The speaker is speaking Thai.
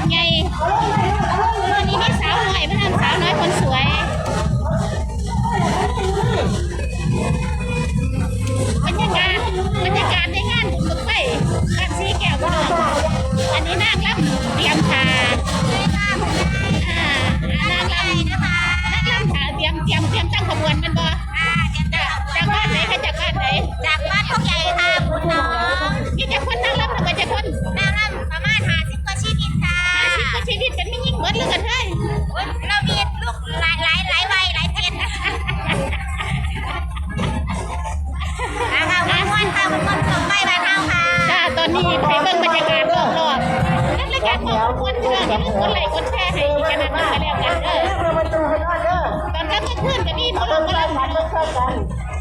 กใหญ่วันนี้มีสาวน้อยมาทำสาวน้อยคนสวยบรรยากาศบรรยากาศในงานบุญลูกไฟบ้านซีแก้วบ้านอันนี้นางรำเตรียมทาอ่านางรำนะคะนางรำทาเตรียมเตรียมเตรียมตั้งขบวนแมันบ่จากบ้านไหนคะจากบ้านไหนจาก ขอควรเชื่ออย่าลืมกดไลค์กดแช่ให้อีกกันนะก็แล้วกันเด้อตอนกลางคืนก็มีหมอลำหมอลำ